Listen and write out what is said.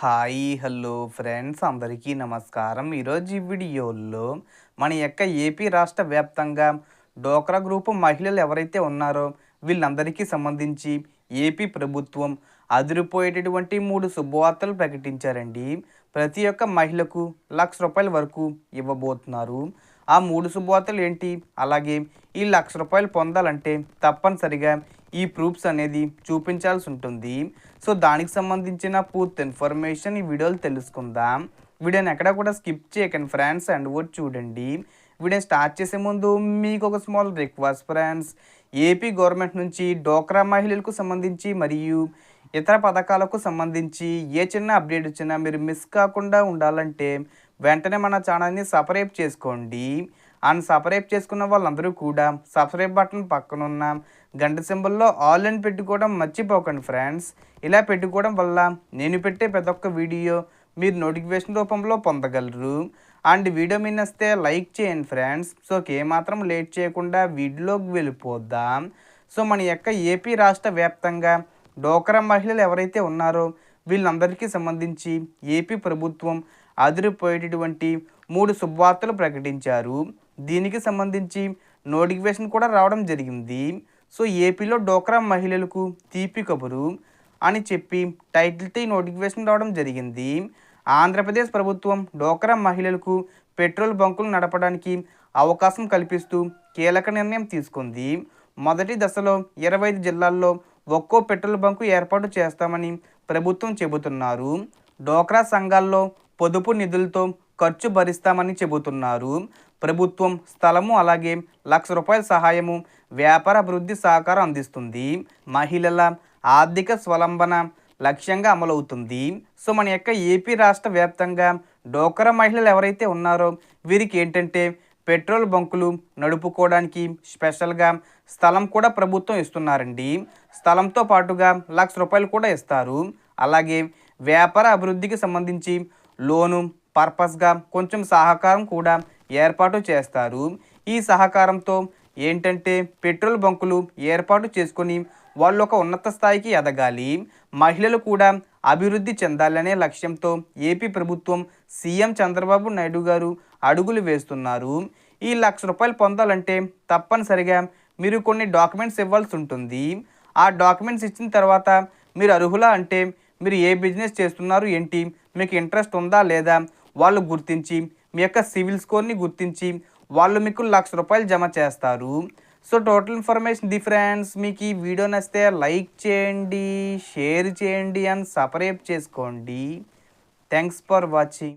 Hi hello friends. అందరికీ నమస్కారం. ఈరోజు ఈ వీడియోలో మన యొక్క ఏపీ రాష్ట్ర వ్యాప్తంగా డోక్రా గ్రూపు మహిళలు ఎవరైతే ఉన్నారో వీళ్ళందరికీ సంబంధించి ఏపీ ప్రభుత్వం అదిరిపోయేటటువంటి మూడు శుభవార్తలు ప్రకటించారండి. ప్రతి ఒక్క మహిళకు లక్ష రూపాయల వరకు ఇవ్వబోతున్నారు. ఆ మూడు శుభవార్తలు ఏంటి? అలాగే ఈ లక్ష రూపాయలు పొందాలంటే తప్పనిసరిగా ఈ ప్రూఫ్స్ అనేది చూపించాల్సి ఉంటుంది. సో దానికి సంబంధించిన పూర్తి ఇన్ఫర్మేషన్ ఈ వీడియోలో తెలుసుకుందాం. వీడియోని ఎక్కడ కూడా స్కిప్ చేయకండి ఫ్రెండ్స్ అండ్ వర్డ్ చూడండి. వీడియో స్టార్ట్ చేసే ముందు మీకు ఒక small request friends. AP government నుంచి డోక్రా మహిళలకు సంబంధించి మరియు ఇతర పథకాలకు సంబంధించి ఏ చిన్న అప్డేట్ వచ్చినా మీరు మిస్ కాకుండా ఉండాలంటే వెంటనే మన ఛానల్ని సపరేట్ చేసుకోండి. అండ్ సబ్స్క్రైబ్ చేసుకున్న వాళ్ళందరూ కూడా సబ్స్క్రైబ్ బటన్ పక్కనున్న గంట సింబల్లో ఆల్ అని పెట్టుకోవడం మర్చిపోకండి ఫ్రెండ్స్. ఇలా పెట్టుకోవడం వల్ల నేను పెట్టే ప్రతి ఒక్క వీడియో మీరు నోటిఫికేషన్ రూపంలో పొందగలరు. అండ్ వీడియో మీద వస్తే లైక్ చేయండి ఫ్రెండ్స్. సో ఏమాత్రం లేట్ చేయకుండా వీడియోలోకి వెళ్ళిపోద్దాం సో మన యొక్క ఏపీ రాష్ట్ర వ్యాప్తంగా డోకరా మహిళలు ఎవరైతే ఉన్నారో వీళ్ళందరికీ సంబంధించి ఏపీ ప్రభుత్వం అదిరిపోయేటటువంటి మూడు శుభవార్తలు ప్రకటించారు. దీనికి సంబంధించి నోటిఫికేషన్ కూడా రావడం జరిగింది. సో ఏపీలో డోక్రా మహిళలకు తీపి కబురు అని చెప్పి టైటిల్తో ఈ నోటిఫికేషన్ రావడం జరిగింది. ఆంధ్రప్రదేశ్ ప్రభుత్వం డోక్రా మహిళలకు పెట్రోల్ బంకులు నడపడానికి అవకాశం కల్పిస్తూ కీలక నిర్ణయం తీసుకుంది. మొదటి దశలో ఇరవై ఐదు జిల్లాల్లో ఒక్కో పెట్రోల్ బంకు ఏర్పాటు చేస్తామని ప్రభుత్వం చెబుతున్నారు. డోక్రా సంఘాల్లో పొదుపు నిధులతో ఖర్చు భరిస్తామని చెబుతున్నారు. ప్రభుత్వం స్థలము అలాగే లక్ష రూపాయల సహాయము వ్యాపార అభివృద్ధి సహకారం అందిస్తుంది. మహిళల ఆర్థిక స్వలంబన లక్ష్యంగా అమలవుతుంది. సో మన యొక్క ఏపీ రాష్ట్ర వ్యాప్తంగా డోకరా మహిళలు ఎవరైతే ఉన్నారో వీరికి ఏంటంటే పెట్రోల్ బంకులు నడుపుకోవడానికి స్పెషల్గా స్థలం కూడా ప్రభుత్వం ఇస్తున్నారండి. స్థలంతో పాటుగా లక్ష రూపాయలు కూడా ఇస్తారు. అలాగే వ్యాపార అభివృద్ధికి సంబంధించి లోను పర్పస్గా కొంచెం సహకారం కూడా ఏర్పాటు చేస్తారు. ఈ సహకారంతో ఏంటంటే పెట్రోల్ బంకులు ఏర్పాటు చేసుకొని వాళ్ళు ఒక ఉన్నత స్థాయికి ఎదగాలి. మహిళలు కూడా అభివృద్ధి చెందాలనే లక్ష్యంతో ఏపీ ప్రభుత్వం సీఎం చంద్రబాబు నాయుడు గారు అడుగులు వేస్తున్నారు. ఈ లక్ష రూపాయలు పొందాలంటే తప్పనిసరిగా మీరు కొన్ని డాక్యుమెంట్స్ ఇవ్వాల్సి ఉంటుంది. ఆ డాక్యుమెంట్స్ ఇచ్చిన తర్వాత మీరు అర్హులా అంటే మీరు ఏ బిజినెస్ చేస్తున్నారు ఏంటి? మీకు ఇంట్రెస్ట్ ఉందా లేదా? వాళ్ళు గుర్తించి మీ యొక్క సివిల్ స్కోర్ని గుర్తించి వాళ్ళు మీకు లక్ష రూపాయలు జమ చేస్తారు. So total information the friends మీకు ఈ వీడియో నచ్చితే లైక్ చేయండి షేర్ చేయండి అండ్ సపరేట్ చేసుకోండి. Thanks for watching.